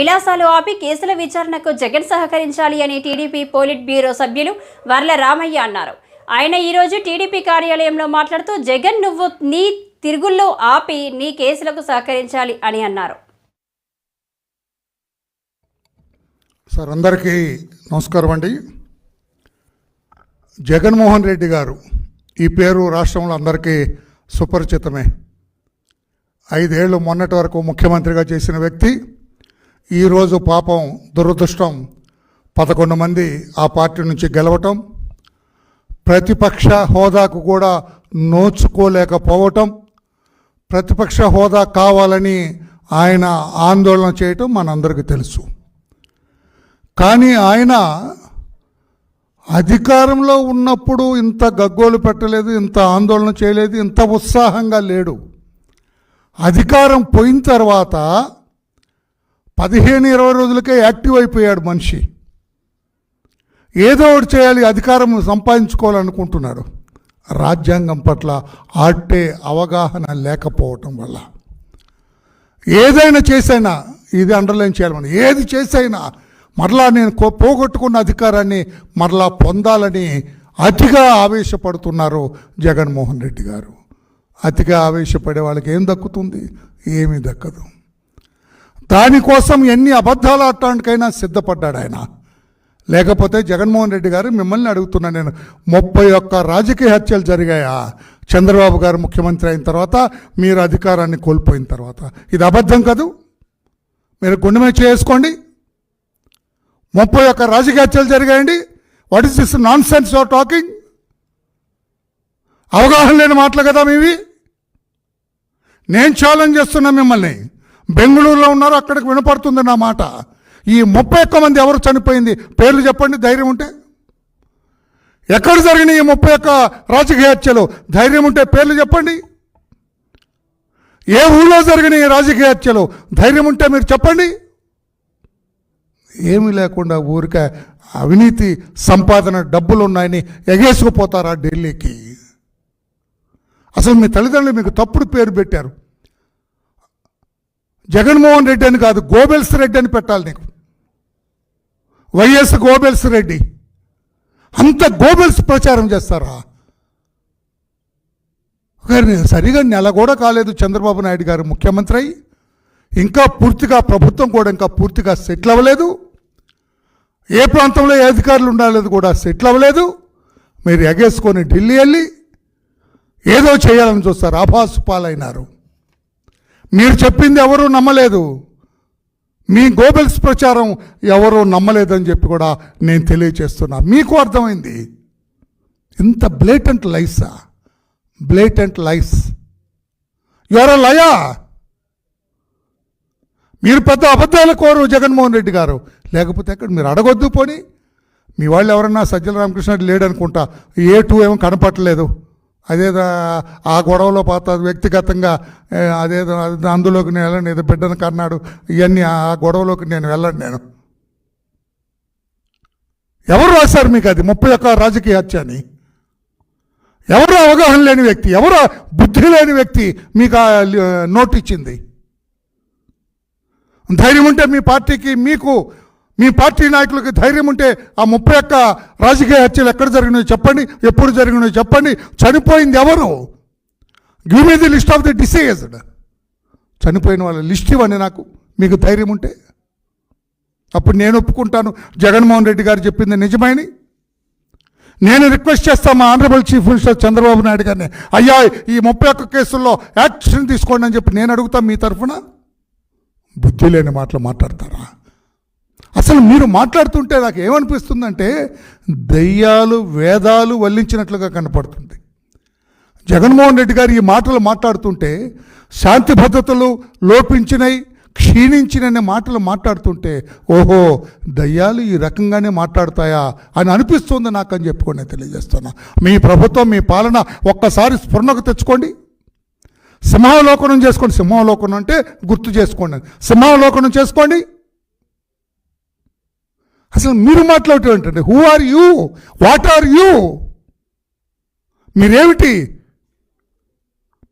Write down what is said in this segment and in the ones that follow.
విలాసాలు ఆపి కేసుల విచారణకు జగన్ సహకరించాలి అని టీడీపీ పోలిట్ బ్యూరో సభ్యులు వర్ల రామయ్య అన్నారు. ఆయన ఈరోజు టీడీపీ కార్యాలయంలో మాట్లాడుతూ జగన్ నువ్వు నీ తిరుగుల్లో ఆపి నీ కేసులకు సహకరించాలి అని అన్నారు. సార్ అందరికీ నమస్కారం అండి. జగన్మోహన్ రెడ్డి గారు ఈ పేరు రాష్ట్రంలో అందరికీ సుపరిచితమే. ఐదేళ్ళు మొన్నటి వరకు ముఖ్యమంత్రిగా చేసిన వ్యక్తి ఈరోజు పాపం దురదృష్టం. పదకొండు మంది ఆ పార్టీ నుంచి గెలవటం ప్రతిపక్ష హోదాకు కూడా నోచుకోలేకపోవటం ప్రతిపక్ష హోదా కావాలని ఆయన ఆందోళన చేయటం మనందరికీ తెలుసు. కానీ ఆయన అధికారంలో ఉన్నప్పుడు ఇంత గగ్గోలు పెట్టలేదు ఇంత ఆందోళన చేయలేదు ఇంత ఉత్సాహంగా లేడు. అధికారం పోయిన తర్వాత పదిహేను ఇరవై రోజులకే యాక్టివ్ అయిపోయాడు మనిషి. ఏదో ఒకటి చేయాలి అధికారం సంపాదించుకోవాలనుకుంటున్నాడు రాజ్యాంగం పట్ల ఆటే అవగాహన లేకపోవటం వల్ల. ఏదైనా చేసైనా ఇది అండర్లైన్ చేయాలి మనం. ఏది చేసైనా మరలా నేను పోగొట్టుకున్న అధికారాన్ని మరలా పొందాలని అతిగా ఆవేశపడుతున్నారు జగన్మోహన్ రెడ్డి గారు. అతిగా ఆవేశపడే వాళ్ళకి ఏం దక్కుతుంది? ఏమీ దక్కదు. దానికోసం ఎన్ని అబద్ధాలు ఆడటానికైనా సిద్ధపడ్డాడు ఆయన. లేకపోతే జగన్మోహన్ రెడ్డి గారు మిమ్మల్ని అడుగుతున్నాను నేను ముప్పై ఒక్క రాజకీయ హత్యలు జరిగాయా? చంద్రబాబు గారు ముఖ్యమంత్రి అయిన తర్వాత మీరు అధికారాన్ని కోల్పోయిన తర్వాత. ఇది అబద్ధం కదూ? మీరు గుండె మీద చేసుకోండి ముప్పై ఒక్క రాజకీయ హత్యలు జరిగాయండి. What is this nonsense are talking అవగాహన లేని మాటలు కదా మీవి? నేను ఛాలెంజ్ చేస్తున్నా మిమ్మల్ని. బెంగళూరులో ఉన్నారు అక్కడికి వినపడుతుంది నా మాట. ఈ ముప్పై ఒక్క మంది ఎవరు చనిపోయింది? పేర్లు చెప్పండి ధైర్యం ఉంటే. ఎక్కడ జరిగిన ఈ ముప్పై ఒక్క రాజకీయ హత్యలు? ధైర్యం ఉంటే పేర్లు చెప్పండి. ఏ ఊళ్ళో జరిగిన ఈ రాజకీయ హత్యలు? ధైర్యం ఉంటే మీరు చెప్పండి. ఏమీ లేకుండా ఊరికే అవినీతి సంపాదన డబ్బులు ఉన్నాయని ఎగేసుకుపోతారా ఢిల్లీకి? అసలు మీ తల్లిదండ్రులు మీకు తప్పుడు పేరు పెట్టారు. జగన్మోహన్ రెడ్డి అని కాదు గోబెల్స్ రెడ్డి అని పెట్టాలి నీకు. YS Goebbels Reddy. అంత గోబెల్స్ ప్రచారం చేస్తారా? కానీ సరిగా నెల కూడా కాలేదు చంద్రబాబు నాయుడు గారు ముఖ్యమంత్రి. అయి ఇంకా పూర్తిగా ప్రభుత్వం కూడా ఇంకా పూర్తిగా సెటిల్ అవ్వలేదు. ఏ ప్రాంతంలో ఏ అధికారులు ఉండాలేదు కూడా సెటిల్ అవ్వలేదు. మీరు ఎగేసుకొని ఢిల్లీ వెళ్ళి ఏదో చేయాలని చూస్తారు ఆభాసు పాలైనారు. మీరు చెప్పింది ఎవరూ నమ్మలేదు. మీ గోబెల్స్ ప్రచారం ఎవరూ నమ్మలేదని చెప్పి కూడా నేను తెలియచేస్తున్నా. మీకు అర్థమైంది? ఇంత బ్లేటెంట్ లైఫ్సా బ్లేటెంట్ లైస్ యువర్ లయా మీరు పెద్ద అబద్ధాల కోరు జగన్మోహన్ రెడ్డి గారు. లేకపోతే అక్కడ మీరు అడగొద్దు పోని. మీ వాళ్ళు ఎవరన్నా సజ్జల రామకృష్ణ రెడ్డి లేడనుకుంటా ఏ టూ ఏమో కనపట్టలేదు అదేదో ఆ గొడవలో పాత వ్యక్తిగతంగా అదేదో అందులోకి నేను వెళ్ళను ఏదో బిడ్డను కన్నాడు ఇవన్నీ ఆ గొడవలోకి నేను వెళ్ళను నేను. ఎవరు రాశారు మీకు అది? ముప్పై ఒక్క రాజకీయ హత్య అని ఎవరు అవగాహన లేని వ్యక్తి? ఎవరు బుద్ధి లేని వ్యక్తి మీకు ఆ నోట్ ఇచ్చింది ధైర్యం ఉంటే మీ పార్టీకి మీకు మీ పార్టీ నాయకులకి ధైర్యం ఉంటే ఆ ముప్పై ఒక్క రాజకీయ హత్యలు ఎక్కడ జరిగినాయో చెప్పండి ఎప్పుడు జరిగినాయో చెప్పండి. చనిపోయింది ఎవరు? Give me the list of the deceased చనిపోయిన వాళ్ళ లిస్ట్ ఇవ్వండి నాకు. మీకు ధైర్యం ఉంటే. అప్పుడు నేను ఒప్పుకుంటాను. జగన్మోహన్ రెడ్డి గారు చెప్పింది నిజమైనది నేను రిక్వెస్ట్ చేస్తా మా honourable chief minister Chandrababu Naidu గారిని. అయ్యా ఈ ముప్పై ఒక్క కేసుల్లో యాక్షన్ తీసుకోండి అని చెప్పి నేను అడుగుతా మీ తరఫున. బుద్ధి లేని మాటలు మాట్లాడతారా? అసలు మీరు మాట్లాడుతుంటే నాకు ఏమనిపిస్తుందంటే దయ్యాలు వేదాలు వల్లించినట్లుగా కనపడుతుంది. జగన్మోహన్ రెడ్డి గారు ఈ మాటలు మాట్లాడుతుంటే శాంతి భద్రతలు లోపించినై క్షీణించిననే మాటలు మాట్లాడుతుంటే ఓహో దయ్యాలు ఈ రకంగానే మాట్లాడతాయా అని అనిపిస్తుంది నాకు అని చెప్పుకొని నేను తెలియజేస్తున్నా. మీ ప్రభుత్వం మీ పాలన ఒక్కసారి స్ఫురణకు తెచ్చుకోండి. సింహావలోకనం చేసుకోండి. సింహావలోకనం అంటే గుర్తు చేసుకోండి. సింహావలోకనం చేసుకోండి. అసలు మీరు మాట్లాడటం who are you what are you మీరేమిటి?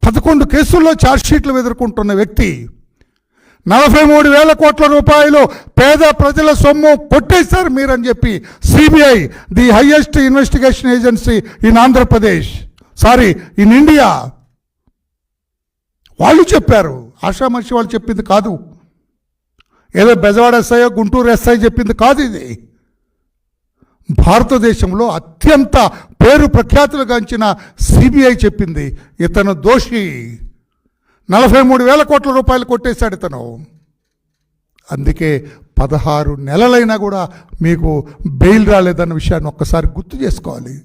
పదకొండు కేసుల్లో ఛార్జ్షీట్లు ఎదుర్కొంటున్న వ్యక్తి నలభై మూడు వేల కోట్ల రూపాయలు పేద ప్రజల సొమ్ము కొట్టేశారు మీరని చెప్పి CBI the highest investigation agency in Andhra Pradesh sorry in India వాళ్ళు చెప్పారు. ఆషామర్షి వాళ్ళు చెప్పింది కాదు. ఏదో బెజవాడ ఎస్ఐ గుంటూరు ఎస్ఐ చెప్పింది కాదు ఇది. భారతదేశంలో అత్యంత పేరు ప్రఖ్యాతులు గాంచిన సిబిఐ చెప్పింది ఇతను దోషి. నలభై మూడు వేల కోట్ల రూపాయలు కొట్టేశాడు ఇతను. అందుకే పదహారు నెలలైనా కూడా మీకు బెయిల్ రాలేదన్న విషయాన్ని ఒక్కసారి గుర్తు చేసుకోవాలి.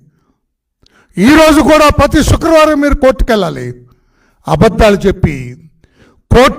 ఈరోజు కూడా ప్రతి శుక్రవారం మీరు కోర్టుకెళ్ళాలి. అబద్ధాలు చెప్పి కోర్టు